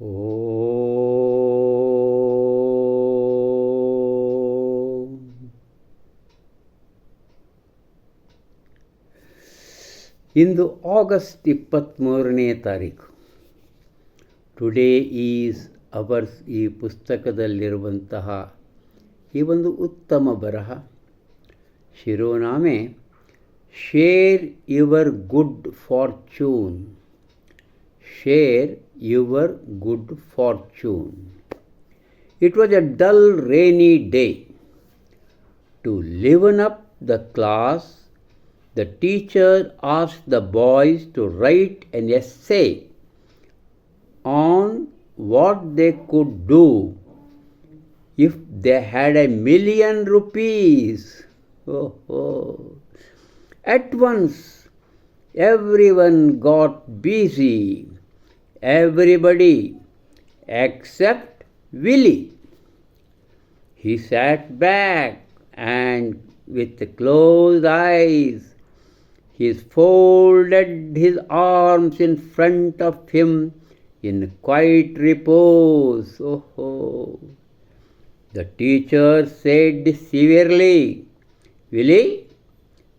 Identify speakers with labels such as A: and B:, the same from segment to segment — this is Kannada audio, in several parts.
A: ಓಂ. ಇಂದು ಆಗಸ್ಟ್ ಇಪ್ಪತ್ತ್ಮೂರನೇ ತಾರೀಕು ಟುಡೇ ಈಸ್ ಅವರ್ಸ್ ಈ ಪುಸ್ತಕದಲ್ಲಿರುವಂತಹ ಈ ಒಂದು ಉತ್ತಮ ಬರಹ। ಶಿರೋನಾಮೆ share your good fortune share your good fortune. It was a dull, rainy day. To liven up the class, the teacher asked the boys to write an essay on what they could do if they had a million rupees. Oh, oh. At once, everyone got busy Everybody except Willie. He sat back and with closed eyes he folded his arms in front of him in quiet repose. Oh. The teacher said severely, Willie,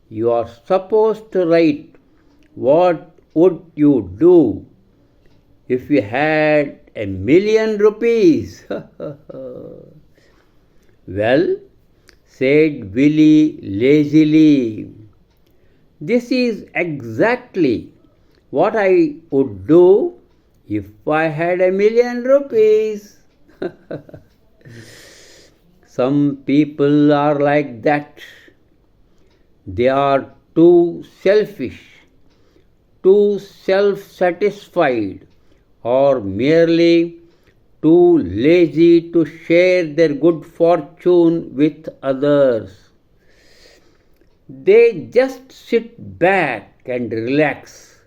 A: you are supposed to write what would you do if you had a million rupees. well, said Willie lazily, this is exactly what I would do if I had a million rupees. Some people are like that. They are too selfish, too self satisfied, or merely too lazy to share their good fortune with others. They just sit back and relax.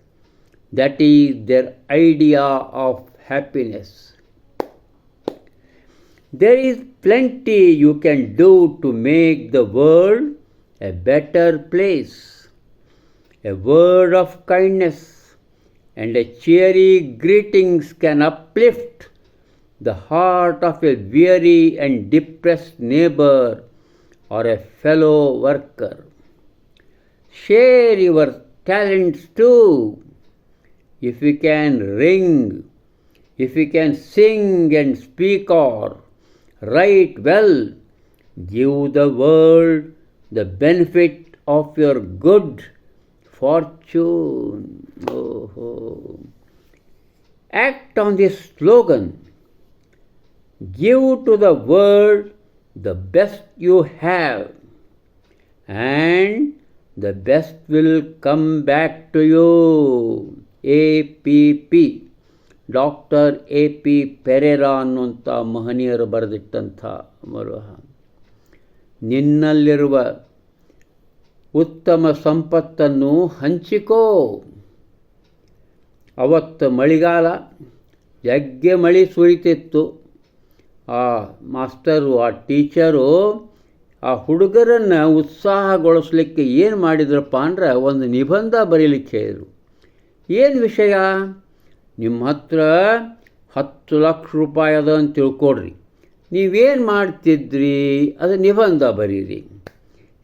A: That is their idea of happiness. There is plenty you can do to make the world a better place. A word of kindness and a cheery greetings can uplift the heart of a weary and depressed neighbor or a fellow worker. Share your talents too. If you can ring, if you can sing and speak or write well, give the world the benefit of your good fortune. Oh, oh. Act on this slogan. Give to the world the best you have, and the best will come back to you. APP doctor A P Pereira ಅನ್ನುವಂಥ ಮಹನೀಯರು ಬರೆದಿಟ್ಟಂಥ ಮರುಹ ನಿನ್ನಲ್ಲಿರುವ ಉತ್ತಮ ಸಂಪತ್ತನ್ನು ಹಂಚಿಕೋ. ಅವತ್ತು ಮಳೆಗಾಲ ಜಗ್ಗೆ ಮಳೆ ಸುರಿತಿತ್ತು. ಆ ಮಾಸ್ಟರು ಆ ಟೀಚರು, ಆ ಹುಡುಗರನ್ನು ಉತ್ಸಾಹಗೊಳಿಸ್ಲಿಕ್ಕೆ ಏನು ಮಾಡಿದ್ರಪ್ಪ ಅಂದ್ರೆ ಒಂದು ನಿಬಂಧ ಬರೀಲಿಕ್ಕೆ ಹೇಳಿದರು. ಏನು ವಿಷಯ? ನಿಮ್ಮ ಹತ್ರ ಹತ್ತು ಲಕ್ಷ ರೂಪಾಯಿ ಅದ ಅಂತ ತಿಳ್ಕೊಡ್ರಿ. ನೀವೇನು ಮಾಡ್ತಿದ್ರಿ? ಅದು ನಿಬಂಧ ಬರೀರಿ.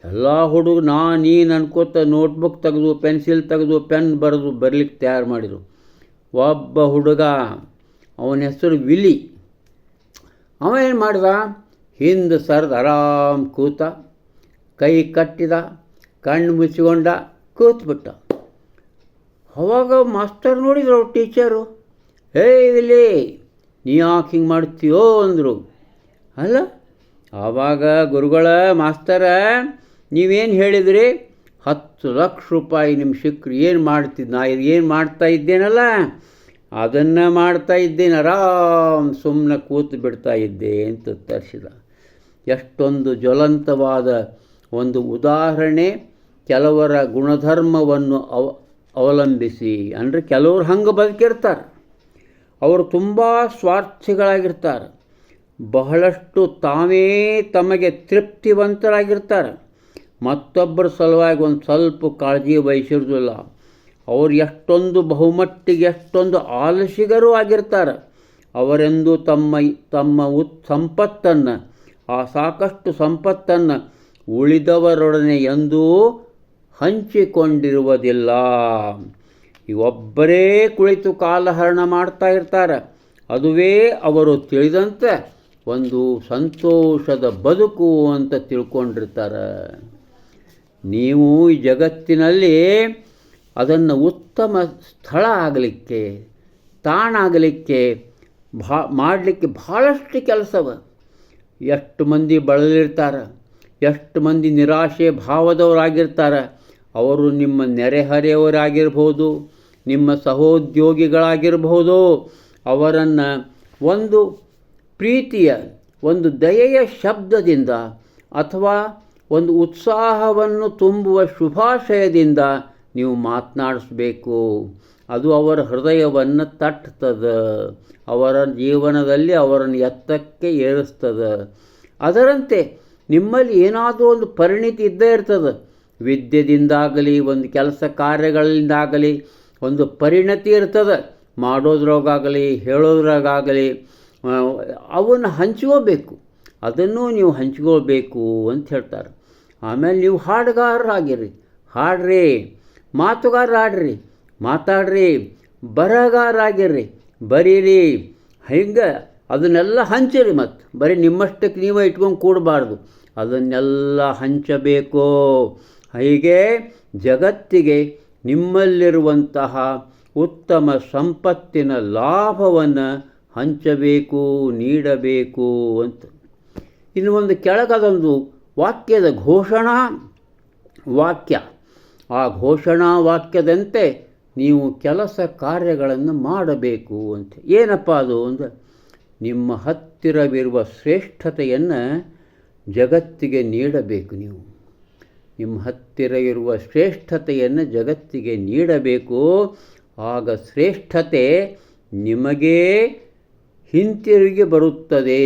A: ಎಲ್ಲ ಹುಡುಗ ನಾ ನೀನು ಅನ್ಕೋತ ನೋಟ್ಬುಕ್ ತೆಗೆದು ಪೆನ್ಸಿಲ್ ತೆಗೆದು ಪೆನ್ ಬರೆದು, ಬರಲಿಕ್ಕೆ ತಯಾರು ಮಾಡಿದರು. ಒಬ್ಬ ಹುಡುಗ, ಅವನ ಹೆಸರು ವಿಲಿ. ಅವ ಏನು ಮಾಡ್ದ? ಹಿಂದೆ ಸರ್ದು ಆರಾಮ್ ಕೂತ, ಕೈ ಕಟ್ಟಿದ, ಕಣ್ಣು ಮುಚ್ಚಿಕೊಂಡ, ಕೂತ್ಬಿಟ್ಟ. ಅವಾಗ ಮಾಸ್ತರ್ ನೋಡಿದ್ರು ಅವ್ರ ಟೀಚರು. ಹೇ ಇಲ್ಲಿ ನೀ ಯಾಕೆ ಹಿಂಗೆ ಮಾಡ್ತೀಯೋ ಅಂದರು. ಅಲ್ಲ ಆವಾಗ ಗುರುಗಳ ಮಾಸ್ತರ ನೀವೇನು ಹೇಳಿದ್ರಿ? ಹತ್ತು ಲಕ್ಷ ರೂಪಾಯಿ ನಿಮ್ಮ ಸಿಕ್ಕರು ಏನು ಮಾಡ್ತಿದ್ದು ನಾ ಏನು ಮಾಡ್ತಾ ಇದ್ದೇನಲ್ಲ? ಅದನ್ನು ಮಾಡ್ತಾ ಇದ್ದೇನೆ, ಆರಾಮ್ ಸುಮ್ಮನೆ ಕೂತು ಬಿಡ್ತಾ ಇದ್ದೆ ಅಂತ ತರಿಸಿದ. ಎಷ್ಟೊಂದು ಜ್ವಲಂತವಾದ ಒಂದು ಉದಾಹರಣೆ, ಕೆಲವರ ಗುಣಧರ್ಮವನ್ನು ಅವ ಅವಲಂಬಿಸಿ. ಅಂದರೆ ಕೆಲವರು ಹಂಗೆ ಬದುಕಿರ್ತಾರೆ. ಅವರು ತುಂಬ ಸ್ವಾರ್ಥಿಗಳಾಗಿರ್ತಾರೆ. ಬಹಳಷ್ಟು ತಾವೇ ತಮಗೆ ತೃಪ್ತಿವಂತರಾಗಿರ್ತಾರೆ. ಮತ್ತೊಬ್ಬರ ಸಲುವಾಗಿ ಒಂದು ಸ್ವಲ್ಪ ಕಾಳಜಿ ವಹಿಸಿರೋದಿಲ್ಲ ಅವ್ರು ಎಷ್ಟೊಂದು ಬಹುಮಟ್ಟಿಗೆ ಎಷ್ಟೊಂದು ಆಲಸಿಗರೂ ಆಗಿರ್ತಾರೆ. ಅವರೆಂದು ತಮ್ಮ ತಮ್ಮ ಉತ್, ಸಂಪತ್ತನ್ನು, ಆ ಸಾಕಷ್ಟು ಸಂಪತ್ತನ್ನು ಉಳಿದವರೊಡನೆ ಎಂದೂ ಹಂಚಿಕೊಂಡಿರುವುದಿಲ್ಲ. ಈ ಒಬ್ಬರೇ ಕುಳಿತು ಕಾಲಹರಣ ಮಾಡ್ತಾ ಇರ್ತಾರೆ. ಅದುವೇ ಅವರು ತಿಳಿದಂತೆ ಒಂದು ಸಂತೋಷದ ಬದುಕು ಅಂತ ತಿಳ್ಕೊಂಡಿರ್ತಾರೆ. ನೀವು ಈ ಜಗತ್ತಿನಲ್ಲಿ ಅದನ್ನು ಉತ್ತಮ ಸ್ಥಳ ಆಗಲಿಕ್ಕೆ ತಾಣ ಆಗಲಿಕ್ಕೆ ಭಾ, ಮಾಡಲಿಕ್ಕೆ ಭಾಳಷ್ಟು ಕೆಲಸವ. ಎಷ್ಟು ಮಂದಿ ಬಳಲಿರ್ತಾರೆ, ಎಷ್ಟು ಮಂದಿ ನಿರಾಶೆ ಭಾವದವರಾಗಿರ್ತಾರೆ, ಅವರು ನಿಮ್ಮ ನೆರೆಹರೆಯವರಾಗಿರ್ಬೋದು, ನಿಮ್ಮ ಸಹೋದ್ಯೋಗಿಗಳಾಗಿರ್ಬೋದು, ಅವರನ್ನು ಒಂದು ಪ್ರೀತಿಯ, ಒಂದು ದಯೆಯ ಶಬ್ದದಿಂದ ಅಥವಾ ಒಂದು ಉತ್ಸಾಹವನ್ನು ತುಂಬುವ ಶುಭಾಶಯದಿಂದ ನೀವು ಮಾತನಾಡಿಸ್ಬೇಕು. ಅದು ಅವರ ಹೃದಯವನ್ನು ತಟ್ತದೆ. ಅವರ ಜೀವನದಲ್ಲಿ ಅವರನ್ನು ಎತ್ತಕ್ಕೆ ಏರಿಸ್ತದೆ. ಅದರಂತೆ ನಿಮ್ಮಲ್ಲಿ ಏನಾದರೂ ಒಂದು ಪರಿಣಿತಿ ಇದ್ದೇ ಇರ್ತದೆ. ವಿದ್ಯೆದಿಂದಾಗಲಿ, ಒಂದು ಕೆಲಸ ಕಾರ್ಯಗಳಿಂದಾಗಲಿ ಒಂದು ಪರಿಣತಿ ಇರ್ತದೆ. ಮಾಡೋದ್ರಾಗಲಿ ಹೇಳೋದ್ರಾಗಲಿ ಅವನ್ನು ಹಂಚ್ಕೋಬೇಕು ಅದನ್ನು ನೀವು ಹಂಚ್ಕೋಬೇಕು ಅಂತ ಹೇಳ್ತಾರೆ. ಆಮೇಲೆ ನೀವು ಹಾಡುಗಾರರಾಗಿರಿ. ಹಾಡ್ರಿ. ಮಾತುಗಾರ ಮಾತಾಡ್ರಿ. ಬರಹಗಾರಾಗಿರ್ರಿ ಬರೀರಿ. ಹಿಂಗೆ ಅದನ್ನೆಲ್ಲ ಹಂಚಿರಿ ಮತ್ತು ಬರೀ ನಿಮ್ಮಷ್ಟಕ್ಕೆ ನೀವೇ ಇಟ್ಕೊಂಡು ಕೂಡಬಾರ್ದು. ಅದನ್ನೆಲ್ಲ ಹಂಚಬೇಕು. ಹೀಗೆ ಜಗತ್ತಿಗೆ ನಿಮ್ಮಲ್ಲಿರುವಂತಹ ಉತ್ತಮ ಸಂಪತ್ತಿನ ಲಾಭವನ್ನು ಹಂಚಬೇಕು, ನೀಡಬೇಕು ಅಂತ. ಇನ್ನು ಒಂದು ಕೆಳಗದೊಂದು ವಾಕ್ಯದ ಘೋಷಣಾ ವಾಕ್ಯ. ಆ ಘೋಷಣಾ ವಾಕ್ಯದಂತೆ ನೀವು ಕೆಲಸ ಕಾರ್ಯಗಳನ್ನು ಮಾಡಬೇಕು ಅಂತ. ಏನಪ್ಪ ಅದು ಅಂದರೆ ನಿಮ್ಮ ಹತ್ತಿರವಿರುವ ಶ್ರೇಷ್ಠತೆಯನ್ನು ಜಗತ್ತಿಗೆ ನೀಡಬೇಕು ನೀವು. ನಿಮ್ಮ ಹತ್ತಿರ ಇರುವ ಶ್ರೇಷ್ಠತೆಯನ್ನು ಜಗತ್ತಿಗೆ ನೀಡಬೇಕು. ಆಗ ಶ್ರೇಷ್ಠತೆ ನಿಮಗೇ ಹಿಂತಿರುಗಿ ಬರುತ್ತದೆ.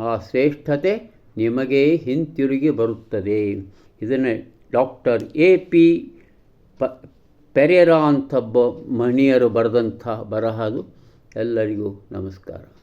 A: ಆ ಶ್ರೇಷ್ಠತೆ ನಿಮಗೆ ಹಿಂತಿರುಗಿ ಬರುತ್ತದೆ. ಇದನ್ನು ಡಾಕ್ಟರ್ ಎ ಪಿ ಪ ಪೆರೇರಾ ಅಂತ ಮಹನೀಯರು ಬರೆದಂಥ ಬರಹ ಅದು ಎಲ್ಲರಿಗೂ ನಮಸ್ಕಾರ.